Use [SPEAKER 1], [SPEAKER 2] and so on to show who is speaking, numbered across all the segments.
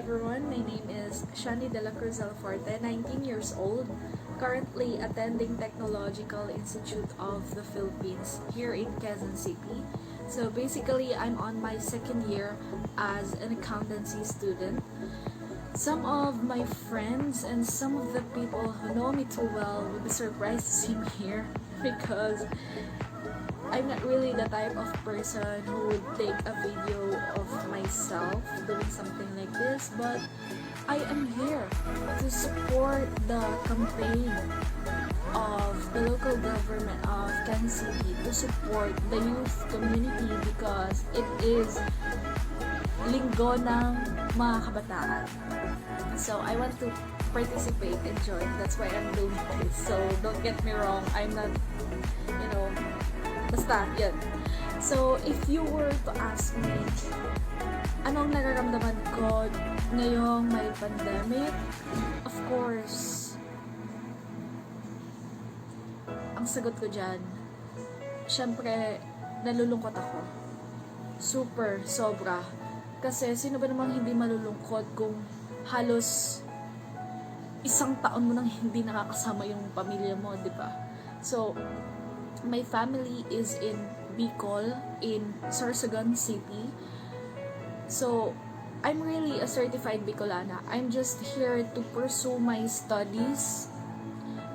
[SPEAKER 1] everyone, my name is Shani De La Cruz Alforte, 19 years old, currently attending Technological Institute of the Philippines here in Quezon City. So basically, I'm on my second year as an accountancy student. Some of my friends and some of the people who know me too well will be surprised to see me here because I'm not really the type of person who would take a video of myself doing something like this, but I am here to support the campaign of the local government of Kansas City to support the youth community because it is linggo ng mga kabataan. So I want to participate and join. That's why I'm doing this. So don't get me wrong, I'm not, you know, basta, yun. So if you were to ask me, anong nararamdaman ko ngayong may pandemic? Of course, ang sagot ko dyan, syempre, nalulungkot ako. Super, sobra. Kasi sino ba namang hindi malulungkot kung halos isang taon mo nang hindi nakakasama yung pamilya mo, di ba? So, my family is in Bicol, in Sorsogon City. So, I'm really a certified Bicolana. I'm just here to pursue my studies,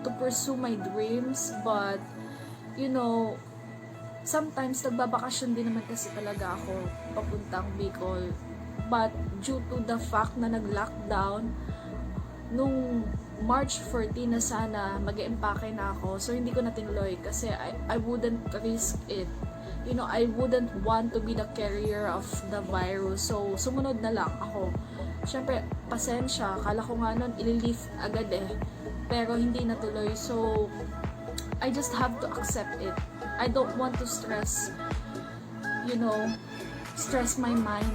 [SPEAKER 1] to pursue my dreams, but, you know, sometimes nagbabakasyon din naman kasi talaga ako papuntang Bicol. But due to the fact na nag-lockdown, nung March 14 na sana mag empake na ako, so hindi ko na tinuloy kasi I, I wouldn't risk it. You know, I wouldn't want to be the carrier of the virus. So, sumunod na lang ako. Siyempre, pasensya. Kala ko nga nun, ililift agad eh. Pero hindi natuloy. So, I just have to accept it. I don't want to stress, you know, stress my mind,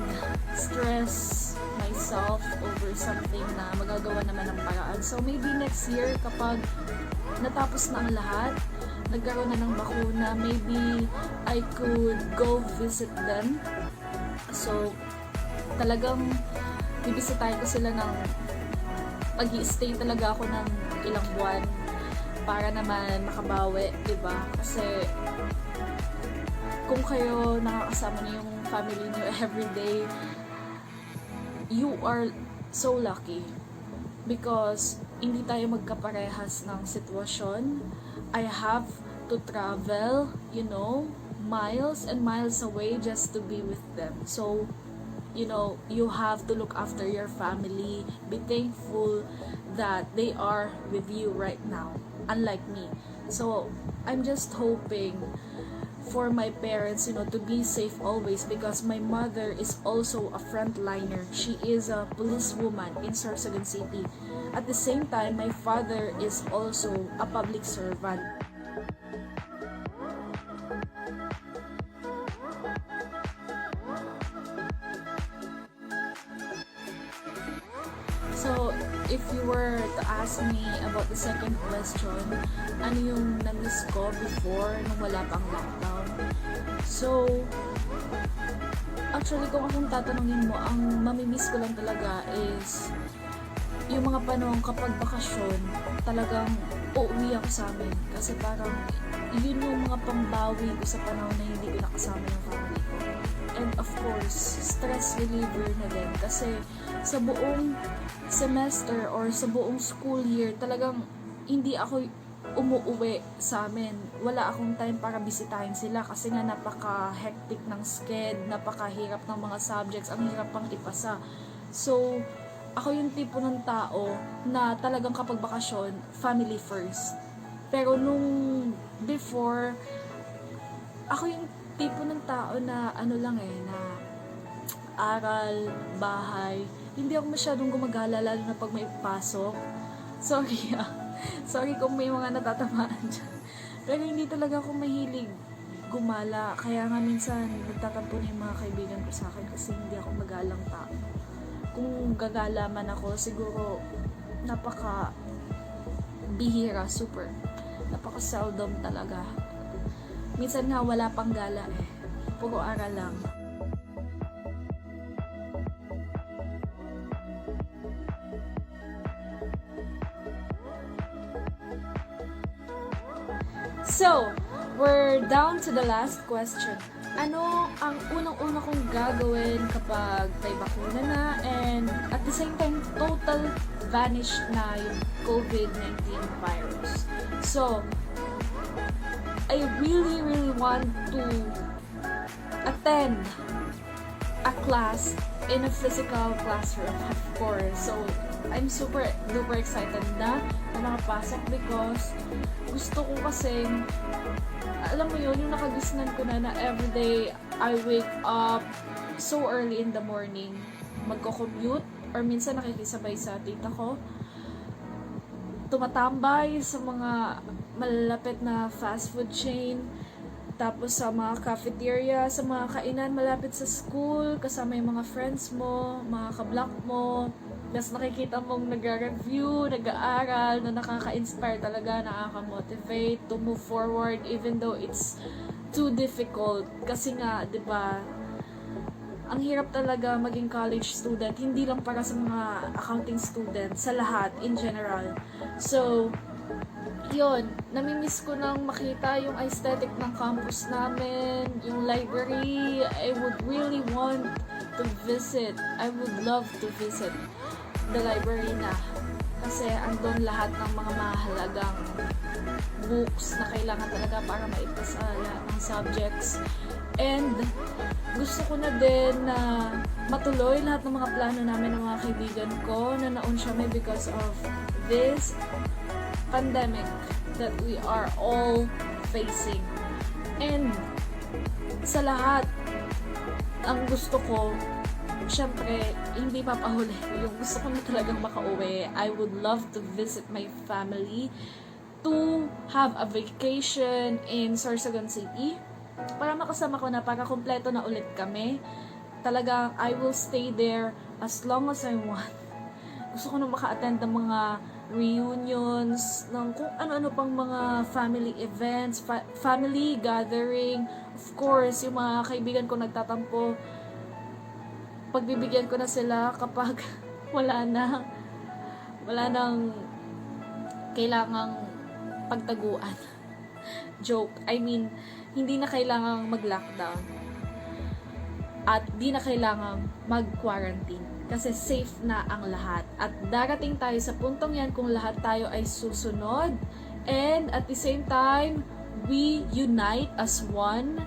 [SPEAKER 1] stress myself over something na magagawa naman ng paraan. So maybe next year kapag natapos na ang lahat, nagkaroon na ng bakuna, maybe I could go visit them. So talagang bibisitahin ko sila ng pag stay talaga ako ng ilang buwan para naman makabawi, 'di ba? Kasi kung kayo nakakasama niyo yung family niyo everyday, you are so lucky because hindi tayo magkaparehas ng sitwasyon. I have to travel, you know, miles and miles away just to be with them. So, you know, you have to look after your family. Be thankful that they are with you right now, unlike me. So, I'm just hoping for my parents, you know, to be safe always because my mother is also a frontliner. She is a policewoman in Sorsogon City. At the same time, my father is also a public servant. So, if you were to ask me about the second question, ano yung na-miss ko before nung wala pang lockdown? So, actually kung akong tatanungin mo, ang mamimiss ko lang talaga is yung mga panahon kapag bakasyon, talagang uuwi ako sa amin. Kasi parang yun yung mga pambawi ko sa panahon na hindi ko nakasama yung family ko. And of course, stress reliever na din. Kasi sa buong semester or sa buong school year, talagang hindi ako umuuwi sa amin. Wala akong time para bisitahin sila kasi nga napaka-hectic ng sked, napakahirap ng mga subjects, ang hirap pang ipasa. So, ako yung tipo ng tao na talagang kapag bakasyon, family first. Pero nung before, ako yung tipo ng tao na ano lang eh, na aral, bahay. Hindi ako masyadong gumagala lalo na pag may pasok. Sorry ah. Sorry kung may mga natatamaan dyan. Pero hindi talaga ako mahilig gumala. Kaya nga minsan nagtatampo na yung mga kaibigan ko sa akin kasi hindi ako magalang tao kung gagalaman ako, siguro napaka bihira, super. Napaka seldom talaga. Minsan nga wala pang gala eh. Puro aral lang. So, we're down to the last question. Ano ang unang-una kong gagawin kapag may bakuna na and at the same time, total vanish na yung COVID-19 virus? So, I really, really want to attend a class in a physical classroom, of course. So, I'm super duper excited na nakapasok because gusto ko kasing alam mo yun, yung nakagisnan ko na na everyday I wake up so early in the morning, magko-commute or minsan nakikisabay sa tita ko tumatambay sa mga malalapit na fast food chain, tapos sa mga cafeteria, sa mga kainan malapit sa school, kasama yung mga friends mo, mga kablock mo, tapos nakikita mong nag-review, nag-aaral, na nakaka-inspire talaga, nakaka-motivate to move forward even though it's too difficult. Kasi nga, di ba, ang hirap talaga maging college student, hindi lang para sa mga accounting students, sa lahat, in general. So, yun, namimiss ko nang makita yung aesthetic ng campus namin, yung library. I would really want to visit. I would love to visit the library na. Kasi andun lahat ng mga mahalagang books na kailangan talaga para maipasa lahat ng subjects. And gusto ko na din na matuloy lahat ng mga plano namin ng mga kaibigan ko na naon siya may because of this pandemic that we are all facing. And sa lahat, ang gusto ko, syempre, hindi papahuli. Yung gusto ko na talagang makauwi. I would love to visit my family to have a vacation in Sorsogon City para makasama ko na para kompleto na ulit kami. Talagang I will stay there as long as I want. Gusto ko na maka-attend ng mga reunions, ng kung ano-ano pang mga family events, fa- family gathering. Of course, yung mga kaibigan ko nagtatampo, pagbibigyan ko na sila kapag wala na wala nang kailangang pagtaguan. Joke. I mean, hindi na kailangang mag-lockdown. At di na kailangang mag-quarantine. Kasi safe na ang lahat. At darating tayo sa puntong yan kung lahat tayo ay susunod. And at the same time, we unite as one.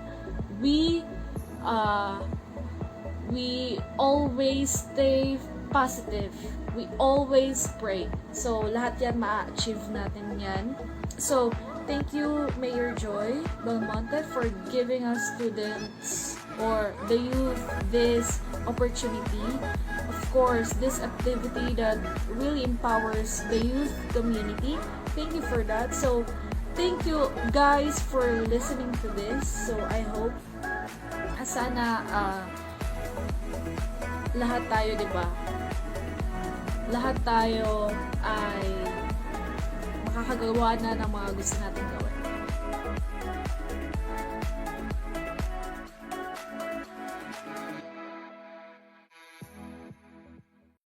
[SPEAKER 1] We, uh, we always stay positive. We always pray. So, lahat yan ma-achieve natin yan. So, thank you, Mayor Joy Belmonte, for giving us students or the youth this opportunity. Of course, this activity that really empowers the youth community. Thank you for that. So, thank you guys for listening to this. So, I hope ah, sana ah, lahat tayo, 'di ba? Lahat tayo ay makakagawa na ng mga gusto natin gawin.